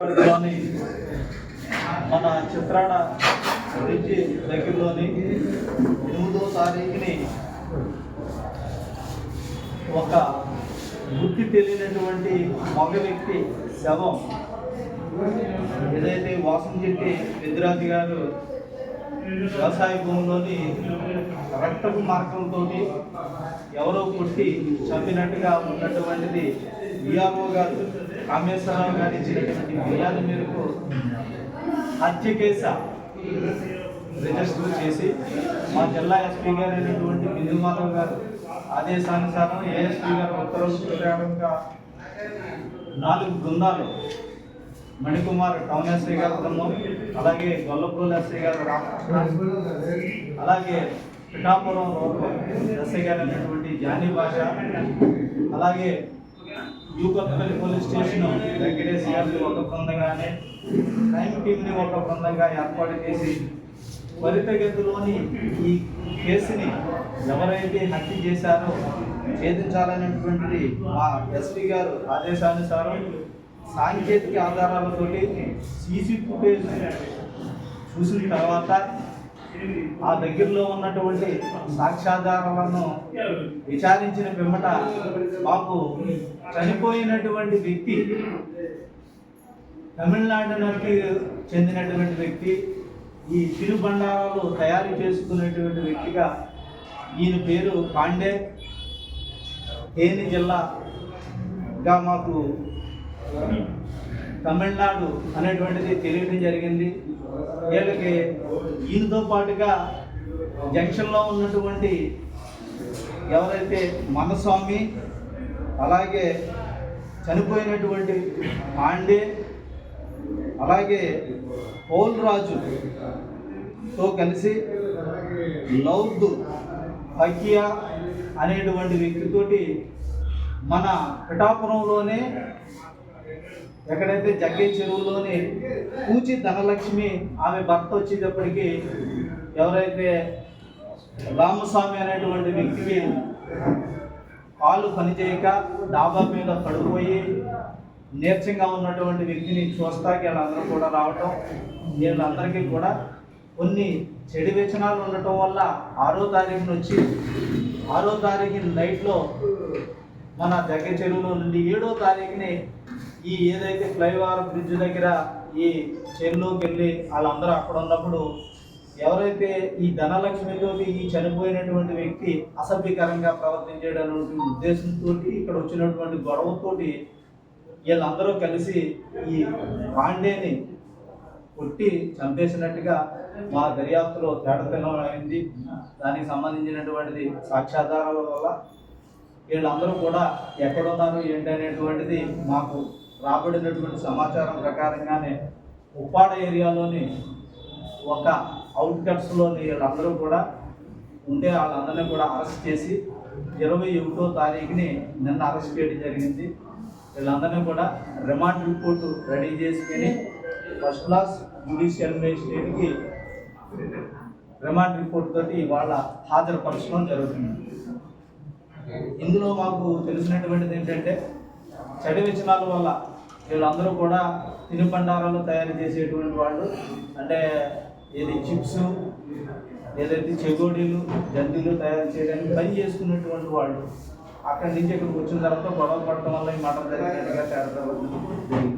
లోని మన చిత్రాడ బ్రిడ్జి దగ్గరలోని ఎనిమిదో తారీఖుని ఒక గుర్తి తెలియనటువంటి మగ వ్యక్తి శవం ఏదైతే వాసం చెట్టి పెద్దిరాజు గారు వ్యవసాయ భూమిలోని రక్తపు మార్గంతో ఎవరో కొట్టి చంపినట్టుగా ఉన్నటువంటిది విఆర్ఓ గారు కామేశ్వరరావు గారు ఇచ్చినటువంటి ఫిర్యాదు మేరకు హత్య కేసు రిజిస్టర్ చేసి మా జిల్లా ఎస్పీ గారు అయినటువంటి బిందు మాధవ్ గారు ఆదేశానుసారం ఏఎస్పీ గారు ఉత్తర్వులు ప్రకారంగా నాలుగు బృందాలు మణికుమార్ టౌన్ ఎస్ఐ గారు బృందం అలాగే గొల్లపూర్ ఎస్ఐ గారు అలాగే పిఠాపురం రోడ్డు ఎస్ఐ గారు అయినటువంటి జానీ భాష అలాగే యూకొత్తపల్లి పోలీస్ స్టేషన్ దగ్గరే గారిని ఒక బృందంగానే క్రైమ్ టీంని ఒక బృందంగా ఏర్పాటు చేసి త్వరితగతిలోని ఈ కేసుని ఎవరైతే హత్య చేశారో ఛేదించాలనేటువంటిది మా ఎస్పీ గారు ఆదేశానుసారం సాంకేతిక ఆధారాలతోటి సీసీ ఫుటేజ్ చూసిన తర్వాత ఆ దగ్గరలో ఉన్నటువంటి సాక్ష్యాధారాలను విచారించిన పిమ్మట మాకు చనిపోయినటువంటి వ్యక్తి తమిళనాడుకి చెందినటువంటి వ్యక్తి ఈ తిరుబండారాలు తయారు చేసుకునేటువంటి వ్యక్తిగా ఈయన పేరు పాండే. తేని జిల్లాగా మాకు తమిళనాడు అనేటువంటిది తెలియడం జరిగింది. వీళ్ళకి దీనితో పాటుగా జంక్షన్లో ఉన్నటువంటి ఎవరైతే మనస్వామి అలాగే చనిపోయినటువంటి పాండే అలాగే పౌల్ రాజుతో కలిసి లౌద్ ఫకియా అనేటువంటి వ్యక్తితోటి మన పిఠాపురంలోనే ఎక్కడైతే జగ్గే చెరువులోని పూచి ధనలక్ష్మి ఆమె భర్త వచ్చేటప్పటికి ఎవరైతే రామస్వామి అనేటువంటి వ్యక్తికి కాలు పనిచేయక డాబా మీద పడిపోయి నీరసంగా ఉన్నటువంటి వ్యక్తిని చూస్తాకి వీళ్ళందరూ కూడా రావటం వీళ్ళందరికీ కూడా కొన్ని చెడు వ్యసనాలు ఉండటం వల్ల ఆరో తారీఖున వచ్చి ఆరో తారీఖు నైట్లో మన దగ్గర చెరువులో నుండి ఏడో తారీఖుని ఈ ఏదైతే ఫ్లైఓవర్ బ్రిడ్జ్ దగ్గర ఈ చెరువులోకి వెళ్ళి వాళ్ళందరూ అక్కడ ఉన్నప్పుడు ఎవరైతే ఈ ధనలక్ష్మితోటి ఈ చనిపోయినటువంటి వ్యక్తి అసభ్యకరంగా ప్రవర్తించేటటువంటి ఉద్దేశంతో ఇక్కడ వచ్చినటువంటి గొడవతోటి వీళ్ళందరూ కలిసి ఈ పాండేని కొట్టి చంపేసినట్టుగా మా దర్యాప్తులో తేటతెల్లం అయింది. దానికి సంబంధించినటువంటిది సాక్ష్యాధారాల వల్ల వీళ్ళందరూ కూడా ఎక్కడున్నారు ఏంటి అనేటువంటిది మాకు రాబడినటువంటి సమాచారం ప్రకారంగానే ఉప్పాడ ఏరియాలోని ఒక అవుట్కట్స్లోని వీళ్ళందరూ కూడా ఉండే వాళ్ళందరినీ కూడా అరెస్ట్ చేసి ఇరవై ఒకటో తారీఖుని నిన్న అరెస్ట్ చేయడం జరిగింది. వీళ్ళందరినీ కూడా రిమాండ్ రిపోర్ట్ రెడీ చేసుకొని ఫస్ట్ క్లాస్ జ్యుడిషియల్ మేజిస్ట్రేట్కి రిమాండ్ రిపోర్ట్ తోటి వాళ్ళ హాజరుపరచడం జరుగుతుంది. ఇందులో మాకు తెలిసినటువంటిది ఏంటంటే చెడు వ్యసనాల వల్ల వీళ్ళందరూ కూడా తినుబండారాలు తయారు చేసేటువంటి వాళ్ళు. అంటే ఏది చిప్స్ ఏదైతే చెగోడీలు జంతువులు తయారు చేయడానికి పని చేసుకున్నటువంటి వాళ్ళు. అక్కడి నుంచి ఇక్కడికి వచ్చిన తర్వాత గొడవ పడటం వల్ల ఈ మటన్ జరిగినట్టుగా తేడా జరిగింది